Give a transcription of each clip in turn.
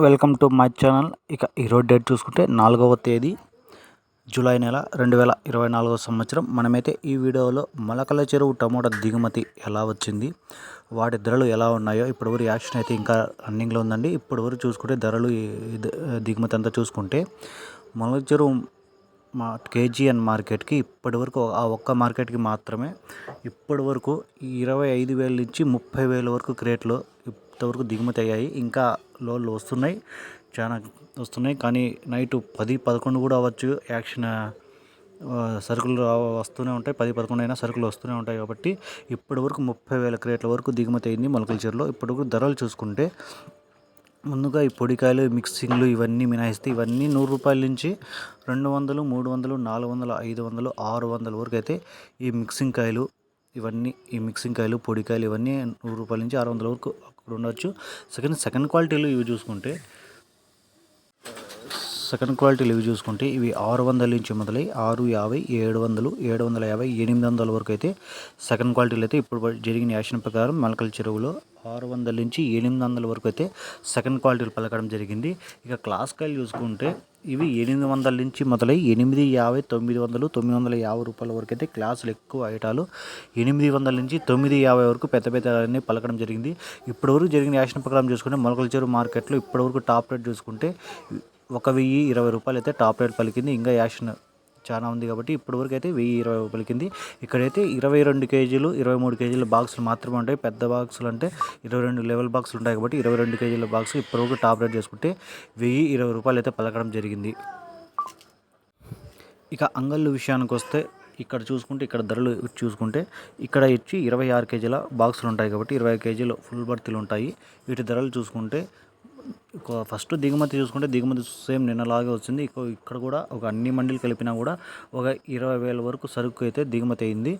Welcome to my channel. ఇక ఈరోజు date చూసుకుంటే నాలుగవ తేదీ జూలై నెల రెండు వేల ఇరవై నాలుగవ సంవత్సరం. మనమైతే ఈ వీడియోలో మొలకల చెరువు టమోటా దిగుమతి ఎలా వచ్చింది వాటి ధరలు ఎలా ఉన్నాయో ఇప్పటివరకు యాక్షన్ అయితే ఇంకా రన్నింగ్లో ఉందండి. ఇప్పటివరకు చూసుకుంటే ధరలు దిగుమతి అంతా చూసుకుంటే మొలకల చెరువు మా కేజీఎన్ మార్కెట్కి ఇప్పటివరకు ఆ ఒక్క మార్కెట్కి మాత్రమే ఇప్పటివరకు ఇరవై ఐదు వేల నుంచి ముప్పై వేల వరకు క్రేట్లో ఇంతవరకు దిగుమతి అయ్యాయి. ఇంకా లోన్లు వస్తున్నాయి. చాలా వస్తున్నాయి. కానీ నైట్ పది పదకొండు కూడా అవ్వచ్చు. యాక్షన్ సరుకులు వస్తూనే ఉంటాయి. పది పదకొండు అయినా సరుకులు వస్తూనే ఉంటాయి కాబట్టి ఇప్పటి వరకు ముప్పై వేల క్రేట్ల వరకు దిగుమతి అయింది మొలకల చీరలో. ఇప్పటివరకు ధరలు చూసుకుంటే ముందుగా ఈ పొడికాయలు మిక్సింగ్లు ఇవన్నీ మినహాయిస్తే ఇవన్నీ నూరు రూపాయల నుంచి రెండు వందలు మూడు వందలు నాలుగు వందలు ఐదు వందలు ఆరు వందల వరకు అయితే ఈ మిక్సింగ్ కాయలు ఇవన్నీ ఈ మిక్సింగ్ కాయలు పొడికాయలు ఇవన్నీ నూరు రూపాయల నుంచి ఆరు వందల వరకు అక్కడ ఉండొచ్చు. సెకండ్ సెకండ్ క్వాలిటీలు ఇవి చూసుకుంటే సెకండ్ క్వాలిటీలు ఇవి చూసుకుంటే ఇవి ఆరు వందల నుంచి మొదలై ఆరు యాభై ఏడు వందలు ఏడు వందల యాభై ఎనిమిది వందల వరకు అయితే సెకండ్ క్వాలిటీలు అయితే ఇప్పుడు జరిగిన యాక్షన్ ప్రకారం మలకల చెరువులో ఆరు వందల నుంచి ఎనిమిది వందల వరకు అయితే సెకండ్ క్వాలిటీలు పలకడం జరిగింది. ఇక క్లాస్ కాయలు చూసుకుంటే ఇవి ఎనిమిది వందల నుంచి మొదలై ఎనిమిది యాభై తొమ్మిది వందలు తొమ్మిది వందల యాభై రూపాయల వరకు అయితే క్లాసులు ఎక్కువ ఐటాలు ఎనిమిది వందల నుంచి తొమ్మిది యాభై వరకు పెద్ద పెద్ద అన్నీ పలకడం జరిగింది. ఇప్పటివరకు జరిగిన యాక్షన్ ప్రకారం చూసుకుంటే మొలకల చెరువు మార్కెట్లో ఇప్పటివరకు టాప్ రేట్ చూసుకుంటే ఒక వెయ్యి ఇరవై రూపాయలు అయితే టాప్ రేట్ పలికింది. ఇంకా యాక్షన్ చాలా ఉంది కాబట్టి ఇప్పటి వరకు అయితే వెయ్యి ఇరవై పలికింది. ఇక్కడైతే ఇరవై రెండు కేజీలు ఇరవై మూడు కేజీల బాక్సులు మాత్రమే ఉంటాయి. పెద్ద బాక్సులు అంటే ఇరవై రెండు లెవెల్ బాక్సులు ఉంటాయి కాబట్టి ఇరవై రెండు కేజీల బాక్స్ ఇప్పటివరకు టాప్ రేట్ చేసుకుంటే వెయ్యి ఇరవై రూపాయలు అయితే పలకడం జరిగింది. ఇక అంగళ్ళు విషయానికి వస్తే ఇక్కడ చూసుకుంటే ఇక్కడ ధరలు చూసుకుంటే ఇక్కడ ఇచ్చి ఇరవై ఆరు కేజీల బాక్సులు ఉంటాయి కాబట్టి ఇరవై కేజీలు ఫుల్ బర్తీలు ఉంటాయి. వీటి ధరలు చూసుకుంటే ఫస్ట్ దిగుమతి చూసుకుంటే దిగుమతి సేమ్ నిన్నలాగే వచ్చింది. ఇక్కడ కూడా ఒక అన్ని మండీలు కలిపినా కూడా ఒక ఇరవై వేల వరకు సరుకు అయితే దిగుమతి అయింది.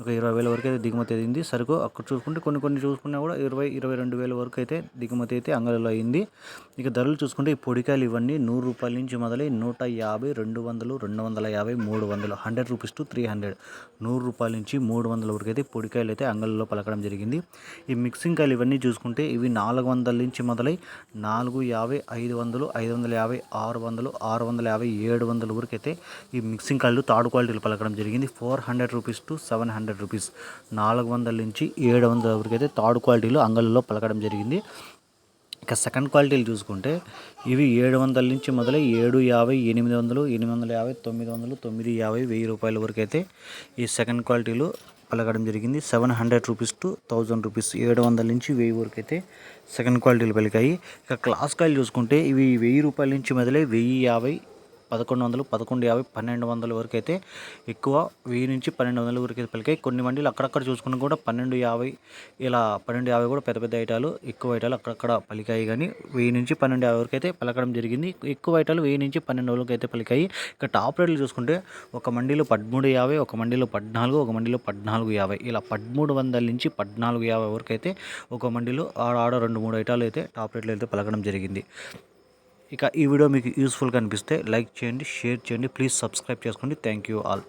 ఒక ఇరవై వేల వరకు అయితే దిగుమతి అయింది. సరుకు అక్కడ చూసుకుంటే కొన్ని కొన్ని చూసుకున్నా కూడా ఇరవై ఇరవై రెండు వేల వరకు అయితే దిగుమతి అయితే అంగళలో అయింది. ఇక ధరలు చూసుకుంటే ఈ పొడికాయలు ఇవన్నీ నూరు రూపాయల నుంచి మొదలై నూట యాభై రెండు వందలు రెండు వందల యాభై మూడు వందలు hundred rupees to three hundred. నూరు రూపాయల నుంచి మూడు వందల వరకు అయితే పొడికాయలు అయితే అంగళలో పలకడం జరిగింది. ఈ మిక్సింగ్ కాయలు ఇవన్నీ చూసుకుంటే ఇవి నాలుగు వందల నుంచి మొదలై నాలుగు యాభై ఐదు వందలు ఐదు వందల యాభై ఆరు వందలు ఆరు వందల యాభై ఏడు వందల వరకు అయితే ఈ మిక్సింగ్ కాయలు తాడు క్వాలిటీలు పలకడం జరిగింది. Four hundred rupees to seven hundred hundred rupees. నాలుగు వందల నుంచి ఏడు వందల వరకు అయితే థర్డ్ క్వాలిటీలో అంగళ్ళలో పలకడం జరిగింది. ఇక సెకండ్ క్వాలిటీలు చూసుకుంటే ఇవి ఏడు వందల నుంచి మొదలై ఏడు యాభై ఎనిమిది వందలు ఎనిమిది వందల యాభై తొమ్మిది వందలు తొమ్మిది యాభై వెయ్యి రూపాయల వరకు అయితే ఈ సెకండ్ క్వాలిటీలు పలకడం జరిగింది. Seven hundred rupees to thousand rupees. ఏడు వందల నుంచి వెయ్యి వరకు అయితే సెకండ్ క్వాలిటీలు పలికాయి. ఇక క్లాస్ కాయలు చూసుకుంటే ఇవి వెయ్యి రూపాయల నుంచి మొదలై వెయ్యి యాభై పదకొండు వందలు పదకొండు యాభై పన్నెండు వందల వరకు అయితే ఎక్కువ వెయ్యి నుంచి పన్నెండు వందల వరకు అయితే పలికాయి. కొన్ని మండీలు అక్కడక్కడ చూసుకుని కూడా పన్నెండు యాభై ఇలా పన్నెండు యాభై కూడా పెద్ద పెద్ద ఐటాలు ఎక్కువ ఐటాలు అక్కడక్కడ పలికాయి. కానీ వెయ్యి నుంచి పన్నెండు యాభై వరకు అయితే పలకడం జరిగింది. ఎక్కువ ఐటాలు వెయ్యి నుంచి పన్నెండు వందలకు అయితే పలికాయి. ఇక టాప్ రేట్లు చూసుకుంటే ఒక మండీలో పదమూడు యాభై ఒక మండీలో పద్నాలుగు ఒక మండీలో పద్నాలుగు యాభై. ఇలా పదమూడు వందల నుంచి పద్నాలుగు యాభై వరకు అయితే ఒక మండీలో ఆడ ఆడ రెండు మూడు ఐటాలు అయితే టాప్ రేట్లు అయితే పలకడం జరిగింది. ఇక ఈ వీడియో మీకు యూస్ఫుల్గా అనిపిస్తే లైక్ చేయండి షేర్ చేయండి. ప్లీజ్ సబ్స్క్రైబ్ చేసుకోండి. Thank you all